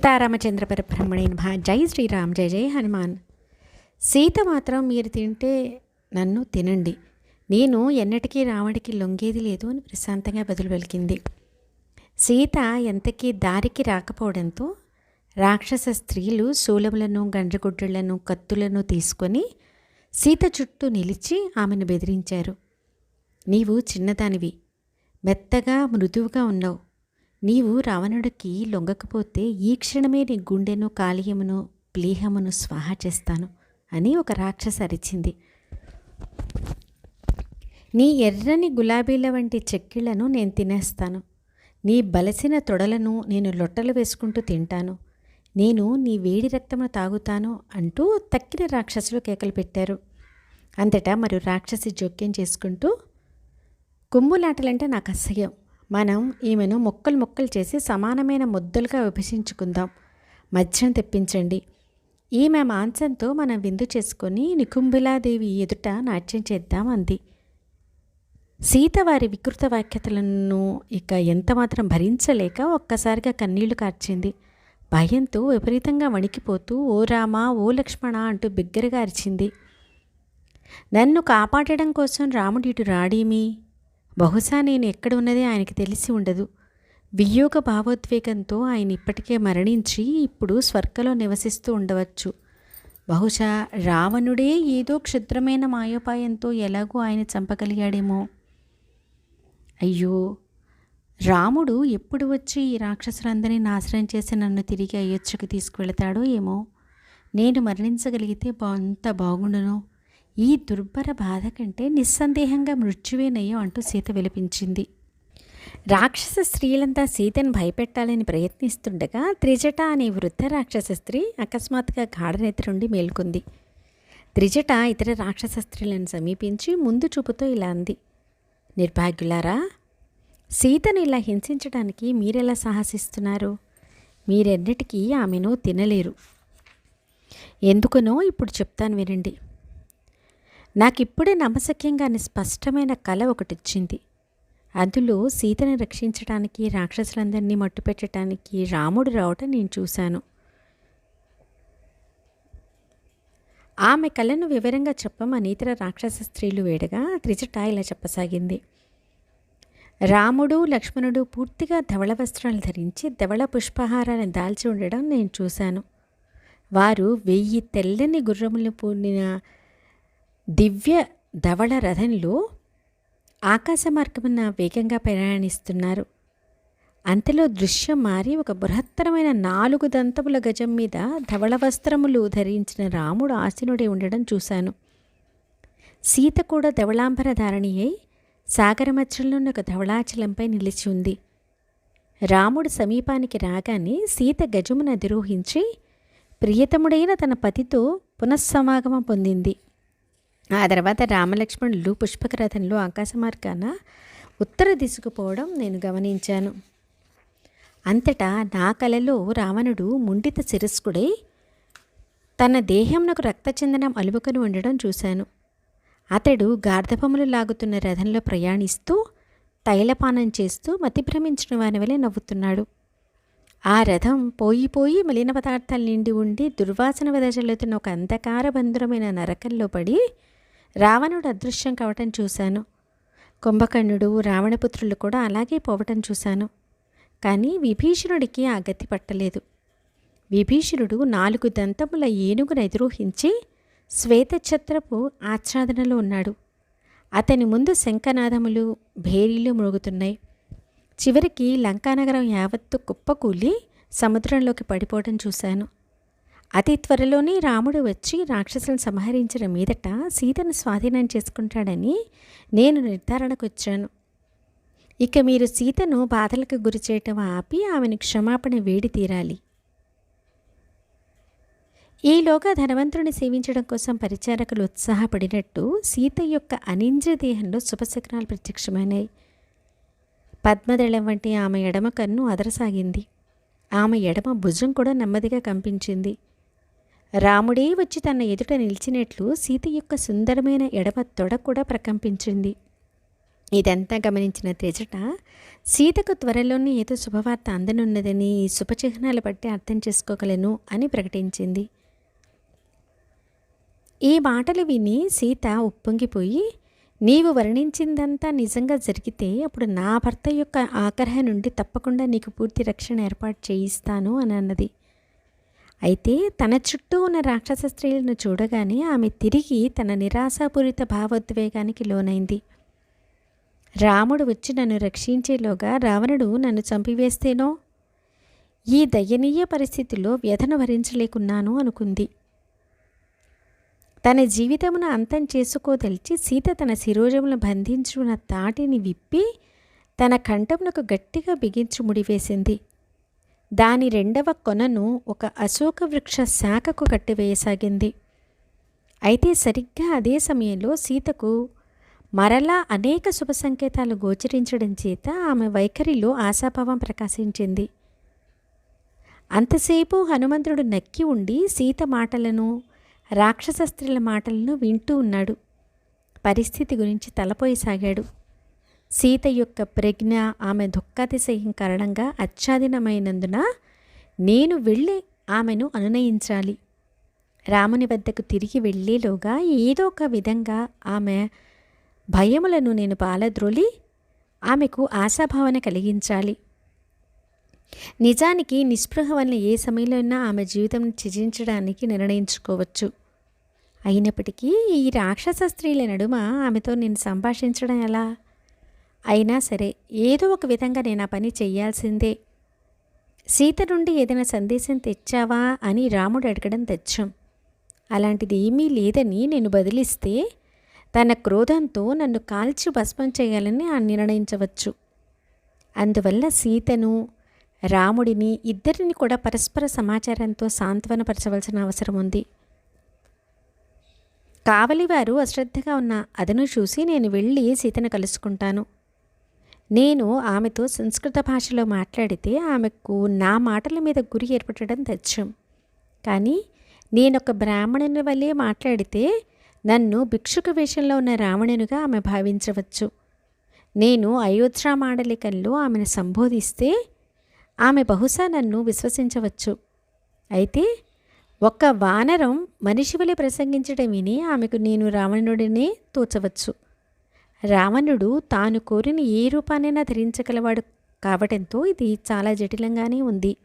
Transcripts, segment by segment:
సీతారామచంద్ర పరబ్రహ్మణి నమః. జై శ్రీరామ్ జై జై హనుమాన్. సీత మాత్రం మీరు తింటే నన్ను తినండి. నేను ఎన్నటికీ రావడికి లొంగేది లేదు అని ప్రశాంతంగా బదులు పలికింది సీత ఎంతకీ దారికి రాకపోవడంతో రాక్షస స్త్రీలు శూలములను గండ్రగుడ్డలను కత్తులను తీసుకొని సీత చుట్టూ నిలిచి ఆమెను బెదిరించారు. నీవు చిన్నదానివి. మెత్తగా మృదువుగా ఉన్నావు. నీవు రావణుడికి లొంగకపోతే ఈ క్షణమే నీ గుండెను కాలియమును ప్లీహమును స్వాహ చేస్తాను అని ఒక రాక్షస అరిచింది. నీ ఎర్రని గులాబీల వంటి చెక్కిళ్ళను నేను తినేస్తాను. నీ బలసిన తొడలను నేను లొట్టలు వేసుకుంటూ తింటాను. నేను నీ వేడి రక్తమును తాగుతాను అంటూ తక్కిన రాక్షసులు కేకలు పెట్టారు. అంతటా మరి రాక్షసి జోక్యం చేసుకుంటూ కుమ్ములాటలంటే నాకు అసహ్యం. మనం ఈమెను మొక్కలు మొక్కలు చేసి సమానమైన ముద్దలుగా విభజించుకుందాం. మధ్యం తెప్పించండి. ఈమె మాంసంతో మనం విందు చేసుకొని నికుంభిలాదేవి ఎదుట నాట్యం చేద్దాం అంది. సీత వారి వికృత వాక్యతలను ఇక ఎంతమాత్రం భరించలేక ఒక్కసారిగా కన్నీళ్ళు కార్చింది. భయంతో విపరీతంగా వణికిపోతూ ఓ రామా ఓ లక్ష్మణ అంటూ బిగ్గరగా అరిచింది. నన్ను కాపాడడం కోసం రాముడు ఇటు రాడేమీ? బహుశా నేను ఎక్కడ ఉన్నది ఆయనకి తెలిసి ఉండదు. వియోగ భావోద్వేగంతో ఆయన ఇప్పటికే మరణించి ఇప్పుడు స్వర్గలో నివసిస్తూ ఉండవచ్చు. బహుశా రావణుడే ఏదో క్షుద్రమైన మాయోపాయంతో ఎలాగో ఆయన చంపగలిగాడేమో. అయ్యో! రాముడు ఎప్పుడు వచ్చి ఈ రాక్షసులందరినీ నాశనం చేసి నన్ను తిరిగి అయోధ్యకు తీసుకువెళతాడో ఏమో. నేను మరణించగలిగితే అంత బాగుండును. ఈ దుర్భర బాధ కంటే నిస్సందేహంగా మృత్యువేనయ్యో అంటూ సీత విలపించింది. రాక్షస స్త్రీలంతా సీతను భయపెట్టాలని ప్రయత్నిస్తుండగా త్రిజట అనే వృద్ధ రాక్షస స్త్రీ అకస్మాత్తుగా గాఢనెత్తి నుండి మేల్కొంది. త్రిజట ఇతర రాక్షస స్త్రీలను సమీపించి ముందు చూపుతో ఇలా అంది. నిర్భాగ్యులారా సీతను ఇలా హింసించడానికి మీరెలా సాహసిస్తున్నారు? మీరెన్నిటికీ ఆమెను తినలేరు. ఎందుకనో ఇప్పుడు చెప్తాను వినండి. నాకిప్పుడే నమ్మశక్యంగా స్పష్టమైన కళ ఒకటిచ్చింది. అందులో సీతని రక్షించడానికి రాక్షసులందరినీ మట్టుపెట్టడానికి రాముడు రావటం నేను చూశాను. ఆమె కళను వివరంగా చెప్పమని ఇతర రాక్షస స్త్రీలు వేడగా త్రిజట ఇలా చెప్పసాగింది. రాముడు లక్ష్మణుడు పూర్తిగా ధవళ వస్త్రాలు ధరించి ధవళ పుష్పహారాన్ని దాల్చి ఉండడం నేను చూశాను. వారు వెయ్యి తెల్లని గుర్రములు పూర్ణిన దివ్య ధవళ రథంలో ఆకాశ మార్గమున వేగంగా ప్రయాణిస్తున్నారు. అంతలో దృశ్యం మారి ఒక బృహత్తరమైన నాలుగు దంతముల గజం మీద ధవళ వస్త్రములు ధరించిన రాముడు ఆసీనుడై ఉండడం చూశాను. సీత కూడా ధవళాంబర ధారణి అయి సాగర మధ్యలో ఉన్న ఒక ధవళాచలంపై నిలిచి ఉంది. రాముడు సమీపానికి రాగానే సీత గజమును అధిరోహించి ప్రియతముడైన తన పతితో పునఃసమాగమం పొందింది. ఆ తర్వాత రామలక్ష్మణులు పుష్పకరథంలో ఆకాశ మార్గాన ఉత్తర దిశకు పోవడం నేను గమనించాను. అంతటా నా కలలో రావణుడు ముండిత శిరస్కుడై తన దేహంనకు రక్తచందనం అలుముకొని ఉండడం చూశాను. అతడు గార్ధపములు లాగుతున్న రథంలో ప్రయాణిస్తూ తైలపానం చేస్తూ మతిభ్రమించిన వాని వలె నవ్వుతున్నాడు. ఆ రథం పోయి పోయి మలిన పదార్థాలు నిండి ఉండి దుర్వాసన వెదజల్లుతున్న ఒక అంధకార బంధురమైన నరకంలో పడి రావణుడు అదృశ్యం కావటం చూశాను. కుంభకర్ణుడు రావణపుత్రులు కూడా అలాగే పోవటం చూశాను. కానీ విభీషణుడికి ఆ గతి పట్టలేదు. విభీషణుడు నాలుగు దంతముల ఏనుగును ఎదురోహించి శ్వేతఛత్రపు ఆచ్ఛాదనలో ఉన్నాడు. అతని ముందు శంఖనాదములు భేరీలు మృగుతున్నాయి చివరికి లంకానగరం యావత్తు కుప్పకూలి సముద్రంలోకి పడిపోవడం చూశాను. అతి త్వరలోనే రాముడు వచ్చి రాక్షసులను సంహరించిన మీదట సీతను స్వాధీనం చేసుకుంటాడని నేను నిర్ధారణకు వచ్చాను ఇక మీరు సీతను బాధలకు గురి చేయటం ఆపి ఆమెను క్షమాపణ వేడి తీరాలి. ఈలోగా ధనవంతుడిని సేవించడం కోసం పరిచారకులు ఉత్సాహపడినట్టు సీత యొక్క అనింజ దేహంలో శుభశకనాలు ప్రత్యక్షమైనాయి. పద్మదళం వంటి ఆమె ఎడమ కన్ను అదరసాగింది. ఆమె ఎడమ భుజం కూడా నెమ్మదిగా కంపించింది. రాముడే వచ్చి తన ఎదుట నిలిచినట్లు సీత యొక్క సుందరమైన ఎడమ తొడ కూడా ప్రకంపించింది. ఇదంతా గమనించిన త్రిజట సీతకు త్వరలోనే ఏదో శుభవార్త అందనున్నదని ఈ శుభచిహ్నాలు బట్టి అర్థం చేసుకోగలను అని ప్రకటించింది. ఈ మాటలు విని సీత ఉప్పొంగిపోయి నీవు వర్ణించిందంతా నిజంగా జరిగితే అప్పుడు నా భర్త యొక్క ఆగ్రహ నుండి తప్పకుండా నీకు పూర్తి రక్షణ ఏర్పాటు చేయిస్తాను అని అన్నది. అయితే తన చుట్టూ ఉన్న రాక్షస స్త్రీలను చూడగానే ఆమె తిరిగి తన నిరాశాపూరిత భావోద్వేగానికి లోనైంది. రాముడు వచ్చి నన్ను రక్షించేలోగా రావణుడు నన్ను చంపివేస్తేనో? ఈ దయనీయ పరిస్థితిలో వ్యధను భరించలేకున్నాను అనుకుంది. తన జీవితమును అంతం చేసుకోదలిచి సీత తన శిరోజమును బంధించున్న తాటిని విప్పి తన కంఠమునకు గట్టిగా బిగించి ముడివేసింది దాని రెండవ కొనను ఒక అశోక వృక్ష శాఖకు కట్టివేయసాగింది. అయితే సరిగ్గా అదే సమయంలో సీతకు మరలా అనేక శుభ సంకేతాలు గోచరించడం చేత ఆమె వైఖరిలో ఆశాభావం ప్రకాశించింది. అంతసేపు హనుమంతుడు నక్కి ఉండి సీత మాటలను రాక్షసస్త్రుల మాటలను వింటూ ఉన్నాడు. పరిస్థితి గురించి తలపోయసాగాడు. సీత యొక్క ప్రజ్ఞ ఆమె దుఃఖాతిశయం కారణంగా ఆచ్ఛాదినమైనందున నేను వెళ్ళి ఆమెను అనునయించాలి. రాముని వద్దకు తిరిగి వెళ్ళేలోగా ఏదో ఒక విధంగా ఆమె భయములను నేను పాలద్రోలి ఆమెకు ఆశాభావన కలిగించాలి. నిజానికి నిస్పృహ వలన ఏ సమయంలో ఆమె జీవితం త్యజించడానికి నిర్ణయించుకోవచ్చు. అయినప్పటికీ ఈ రాక్షస స్త్రీల నడుమ ఆమెతో నేను సంభాషించడం ఎలా? అయినా సరే ఏదో ఒక విధంగా నేను ఆ పని చెయ్యాల్సిందే సీత నుండి ఏదైనా సందేశం తెచ్చావా అని రాముడు అడగడం తెచ్చాం. అలాంటిది ఏమీ లేదని నేను బదిలిస్తే తన క్రోధంతో నన్ను కాల్చి భస్మం చేయాలని ఆ నిర్ణయించవచ్చు. అందువల్ల సీతను రాముడిని ఇద్దరిని కూడా పరస్పర సమాచారంతో సాంత్వనపరచవలసిన అవసరం ఉంది. కావలివారు అశ్రద్ధగా ఉన్న అదను చూసి నేను వెళ్ళి సీతను కలుసుకుంటాను. నేను ఆమెతో సంస్కృత భాషలో మాట్లాడితే ఆమెకు నా మాటల మీద గురి ఏర్పడడం తెచ్చం. కానీ నేనొక బ్రాహ్మణుని వల్లే మాట్లాడితే నన్ను భిక్షుక వేషంలో ఉన్న రావణునిగా ఆమె భావించవచ్చు. నేను అయోధ్య మాండలికల్లో ఆమెను సంబోధిస్తే ఆమె బహుశా నన్ను విశ్వసించవచ్చు. అయితే ఒక్క వానరం మనిషి వలె ప్రసంగించడం విని ఆమెకు నేను రావణుడినే తోచవచ్చు. రావణుడు తాను కోరిన ఏ రూపాన్నైనా ధరించగలవాడు కావటంతో ఇది చాలా జటిలంగానే ఉంది.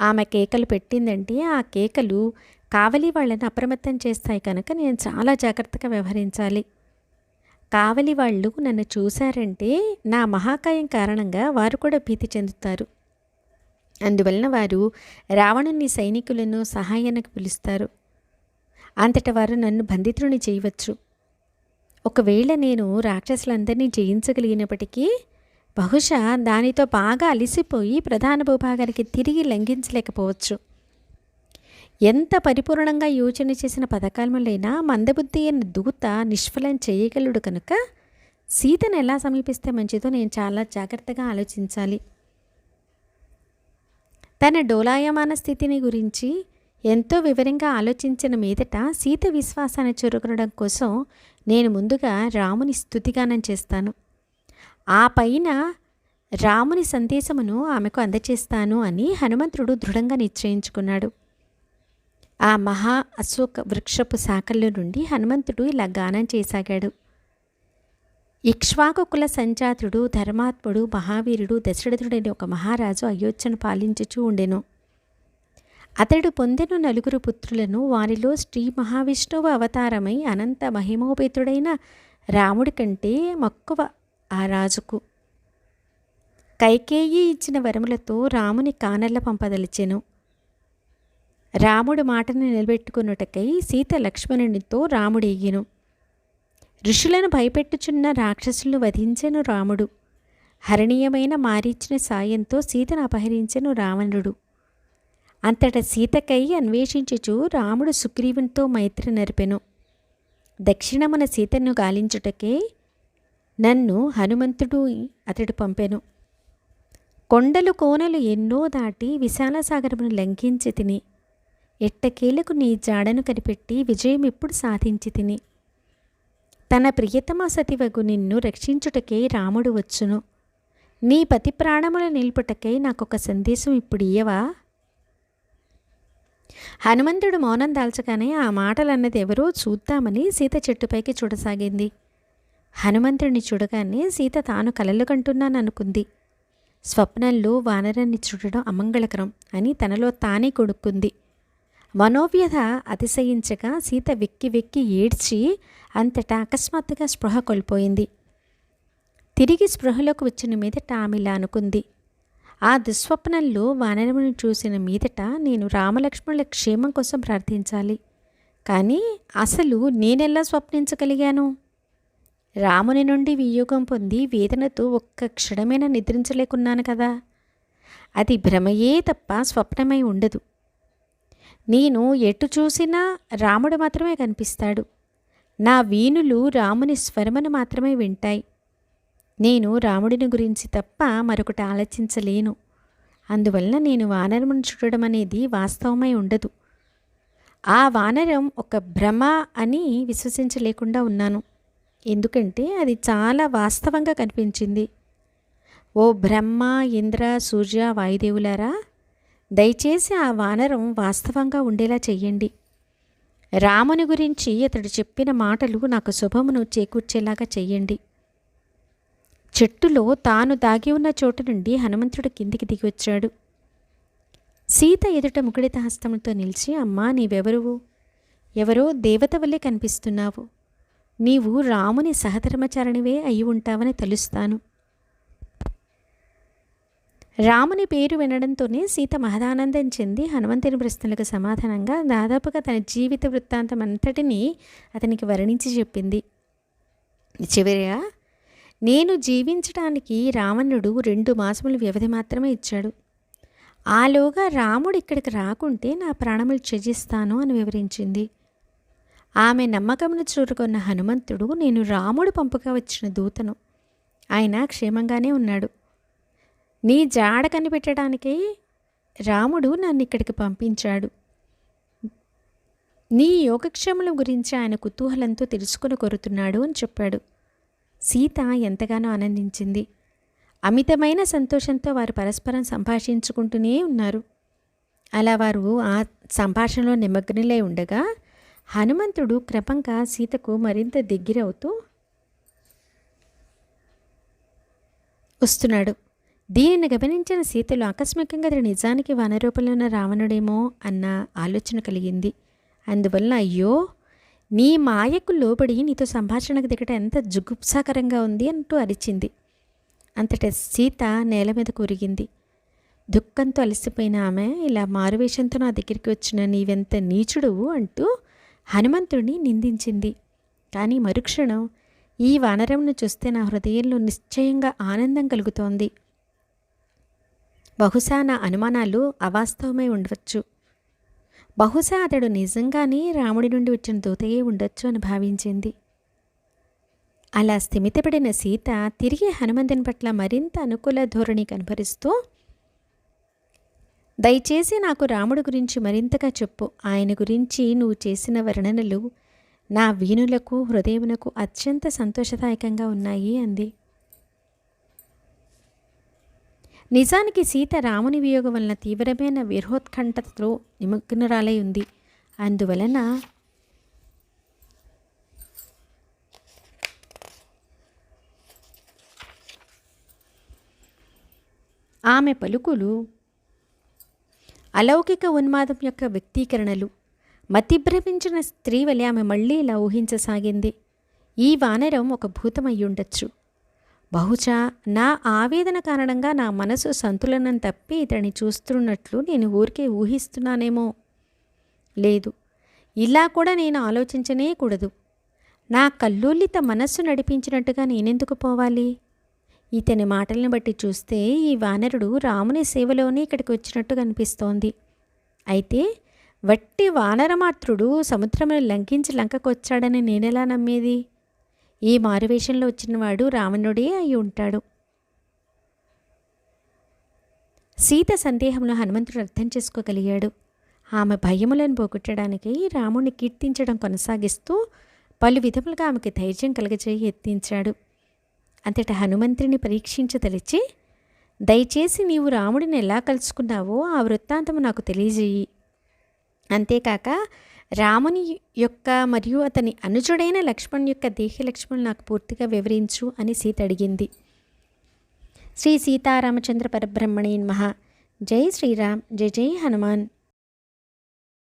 ఆమె కేకలు పెట్టిందంటే ఆ కేకలు కావలి వాళ్ళని అప్రమత్తం చేస్తాయి కనుక నేను చాలా జాగ్రత్తగా వ్యవహరించాలి. కావలి వాళ్ళు నన్ను చూశారంటే నా మహాకాయం కారణంగా వారు కూడా భీతి చెందుతారు. అందువలన వారు రావణుని సైనికులను సహాయానికి పిలుస్తారు. అంతట వారు నన్ను బంధితుని చేయవచ్చు. ఒకవేళ నేను రాక్షసులందరినీ జయించగలిగినప్పటికీ బహుశా దానితో బాగా అలిసిపోయి ప్రధాన భూభాగానికి తిరిగి లంఘించలేకపోవచ్చు. ఎంత పరిపూర్ణంగా యోచన చేసిన పథకాలైనా మందబుద్ధి అయిన దూత నిష్ఫలం చేయగలడు కనుక సీతను ఎలా సమీపిస్తే మంచిదో నేను చాలా జాగ్రత్తగా ఆలోచించాలి. తన డోలాయమాన స్థితిని గురించి ఎంతో వివరంగా ఆలోచించిన మీదట సీత విశ్వాసాన్ని చురుకునడం కోసం నేను ముందుగా రాముని స్థుతిగానం చేస్తాను. ఆ పైన రాముని సందేశమును ఆమెకు అందచేస్తాను అని హనుమంతుడు దృఢంగా నిశ్చయించుకున్నాడు. ఆ మహా అశోక వృక్షపు శాఖల్లో నుండి హనుమంతుడు ఇలా గానం చేసాగాడు. ఇక్ష్వాకుల సంజాతుడు ధర్మాత్ముడు మహావీరుడు దశరథుడని ఒక మహారాజు అయోధ్యను పాలించుచూ ఉండెను. అతడు పొందెను నలుగురు పుత్రులను. వారిలో శ్రీ మహావిష్ణువు అవతారమై అనంత మహిమోపేతుడైన రాముడి కంటే మక్కువ ఆ రాజుకు. కైకేయి ఇచ్చిన వరములతో రాముని కానెల పంపదలిచెను. రాముడు మాటను నిలబెట్టుకున్నటకై సీత లక్ష్మణునితో రాముడెయ్యెను ఋషులను భయపెట్టుచున్న రాక్షసులను వధించెను రాముడు. హరణీయమైన మారీచిన సాయంతో సీతను అపహరించెను రావణుడు. అంతట సీతకై అన్వేషించుచు రాముడు సుగ్రీవునితో మైత్రి నరిపెను దక్షిణమున సీతను గాలించుటకే నన్ను హనుమంతుడు అతడు పంపెను. కొండలు కోనలు ఎన్నో దాటి విశాల సాగరమును లంఘించి తిని ఎట్టకేలకు నీ జాడను కనిపెట్టి విజయం ఇప్పుడు సాధించి తిని తన ప్రియతమ సతివగు నిన్ను రక్షించుటకే రాముడు వచ్చును. నీ పతి ప్రాణముల నిలుపుటకై నాకొక సందేశం ఇప్పుడు ఇయ్యవా? హనుమంతుడు మౌనం దాల్చగానే ఆ మాటలన్నది ఎవరో చూద్దామని సీత చెట్టుపైకి చూడసాగింది. హనుమంతుడిని చూడగానే సీత తాను కలలు కంటున్నాననుకుంది. స్వప్నంలో వానరాన్ని చూడడం అమంగళకరం అని తనలో తానే కొడుక్కుంది. మనోవ్యధ అతిశయించగా సీత వెక్కి వెక్కి ఏడ్చి అంతటా అకస్మాత్తుగా స్పృహ కోల్పోయింది. తిరిగి స్పృహలోకి వచ్చిన మీదట ఆమె ఇలా అనుకుంది. ఆ దుస్వప్నంలో వానరమును చూసిన మీదట నేను రామలక్ష్మణుల క్షేమం కోసం ప్రార్థించాలి. కానీ అసలు నేనెలా స్వప్నించగలిగాను? రాముని నుండి వియోగం పొంది వేదనతో ఒక్క క్షణమైనా నిద్రించలేకున్నాను కదా. అది భ్రమయే తప్ప స్వప్నమై ఉండదు. నేను ఎటు చూసినా రాముడు మాత్రమే కనిపిస్తాడు. నా వీణులు రాముని స్వరమును మాత్రమే వింటాయి. నేను రాముడిని గురించి తప్ప మరొకటి ఆలోచించలేను. అందువలన నేను వానరమును చూడడం అనేది వాస్తవమై ఉండదు. ఆ వానరం ఒక భ్రమ అని విశ్వసించలేకుండా ఉన్నాను. ఎందుకంటే అది చాలా వాస్తవంగా కనిపించింది. ఓ బ్రహ్మ ఇంద్ర సూర్య వాయుదేవులారా దయచేసి ఆ వానరం వాస్తవంగా ఉండేలా చెయ్యండి. రాముని గురించి అతడు చెప్పిన మాటలు నాకు శుభమును చేకూర్చేలాగా చెయ్యండి. చెట్టులో తాను దాగి ఉన్న చోటు నుండి హనుమంతుడు కిందికి దిగి వచ్చాడు. సీత ఎదుట ముకుడిత హస్తములతో నిలిచి అమ్మా నీవెవరువు? ఎవరో దేవత వల్లే కనిపిస్తున్నావు. నీవు రాముని సహధర్మచారిణివే అయి ఉంటావని తెలుస్తాను. రాముని పేరు వినడంతోనే సీత మహదానందం చెంది హనుమంతుని ప్రశ్నలకు సమాధానంగా దాదాపుగా తన జీవిత వృత్తాంతం అంతటినీ అతనికి వర్ణించి చెప్పింది. చివరిగా నేను జీవించడానికి రావణుడు రెండు మాసముల వ్యవధి మాత్రమే ఇచ్చాడు. ఆలోగా రాముడు ఇక్కడికి రాకుంటే నా ప్రాణములు త్యజిస్తాను అని వివరించింది. ఆమె నమ్మకమును చూరుకున్న హనుమంతుడు నేను రాముడు పంపుగా వచ్చిన దూతను. ఆయన క్షేమంగానే ఉన్నాడు. నీ జాడ కనిపెట్టడానికే రాముడు నన్ను ఇక్కడికి పంపించాడు. నీ యోగక్షేమల గురించి ఆయన కుతూహలంతో తెలుసుకుని కోరుతున్నాడు అని చెప్పాడు. సీత ఎంతగానో ఆనందించింది. అమితమైన సంతోషంతో వారు పరస్పరం సంభాషించుకుంటూనే ఉన్నారు. అలా వారు ఆ సంభాషణలో నిమగ్నులై ఉండగా హనుమంతుడు క్రమంగా సీతకు మరింత దగ్గరవుతూ వస్తున్నాడు. దీనిని గమనించిన సీతలు ఆకస్మికంగా అతడు నిజానికి వనరూపంలో ఉన్న రావణుడేమో అన్న ఆలోచన కలిగింది. అందువల్ల అయ్యో నీ మాయకు లోబడి నీతో సంభాషణకు దిగటం ఎంత జుగుప్సాకరంగా ఉంది అంటూ అరిచింది. అంతట సీత నేల మీద కూరిగింది. దుఃఖంతో అలసిపోయిన ఆమె ఇలా మారువేషంతో నా దగ్గరికి వచ్చిన నీవెంత నీచుడువు అంటూ హనుమంతుడిని నిందించింది. కానీ మరుక్షణం ఈ వానరంను చూస్తే నా హృదయంలో నిశ్చయంగా ఆనందం కలుగుతోంది. బహుశా నా అనుమానాలు అవాస్తవమై ఉండవచ్చు. బహుశా అతడు నిజంగానే రాముడి నుండి వచ్చిన దూతయే ఉండొచ్చు అని భావించింది. అలా స్థిమితపడిన సీత తిరిగి హనుమంతుని పట్ల మరింత అనుకూల ధోరణి కనబరుస్తూ దయచేసి నాకు రాముడి గురించి మరింతగా చెప్పు. ఆయన గురించి నువ్వు చేసిన వర్ణనలు నా వీణులకు హృదయమునకు అత్యంత సంతోషదాయకంగా ఉన్నాయి అంది. నిజానికి సీత రాముని వియోగం వలన తీవ్రమైన విరోత్కంఠతో నిమగ్నరాలై ఉంది. అందువలన ఆమె పలుకులు అలౌకిక ఉన్మాదం యొక్క వ్యక్తీకరణలు. మతిభ్రమించిన స్త్రీ వలె ఆమె మళ్ళీ ఇలా ఊహించసాగింది. ఈ వానరం ఒక భూతమయ్యుండొచ్చు బహుశా నా ఆవేదన కారణంగా నా మనసు సంతులనం తప్పి ఇతడిని చూస్తున్నట్లు నేను ఊరికే ఊహిస్తున్నానేమో. లేదు ఇలా కూడా నేను ఆలోచించనే కూడదు. నా కల్లోలిత మనస్సు నడిపించినట్టుగా నేనెందుకు పోవాలి? ఇతని మాటలను బట్టి చూస్తే ఈ వానరుడు రాముని సేవలోనే ఇక్కడికి వచ్చినట్టు కనిపిస్తోంది. అయితే వట్టి వానరమాత్రుడు సముద్రమును లంఘించి లంకకొచ్చాడని నేనెలా నమ్మేది? ఈ మారువేషంలో వచ్చినవాడు రావణుడే అయి ఉంటాడు. సీత సందేహంలో హనుమంతుడు అర్థం చేసుకోగలిగాడు. ఆమె భయములను పోగొట్టడానికి రాముడిని కీర్తించడం కొనసాగిస్తూ పలు విధములుగా ఆమెకి ధైర్యం కలగజేయి ఎత్తించాడు అంతటా హనుమంతుడిని పరీక్షించదలిచి దయచేసి నీవు రాముడిని ఎలా కలుసుకున్నావో ఆ వృత్తాంతము నాకు తెలియజేయి. అంతేకాక రాముని యొక్క మరియు అతని అనుజుడైన లక్ష్మణ్ యొక్క దేహ లక్ష్మణ్ నాకు పూర్తిగా వివరించు అని సీత అడిగింది. శ్రీ సీతారామచంద్ర పరబ్రహ్మణే మహా జై శ్రీరామ్. జై జై హనుమాన్.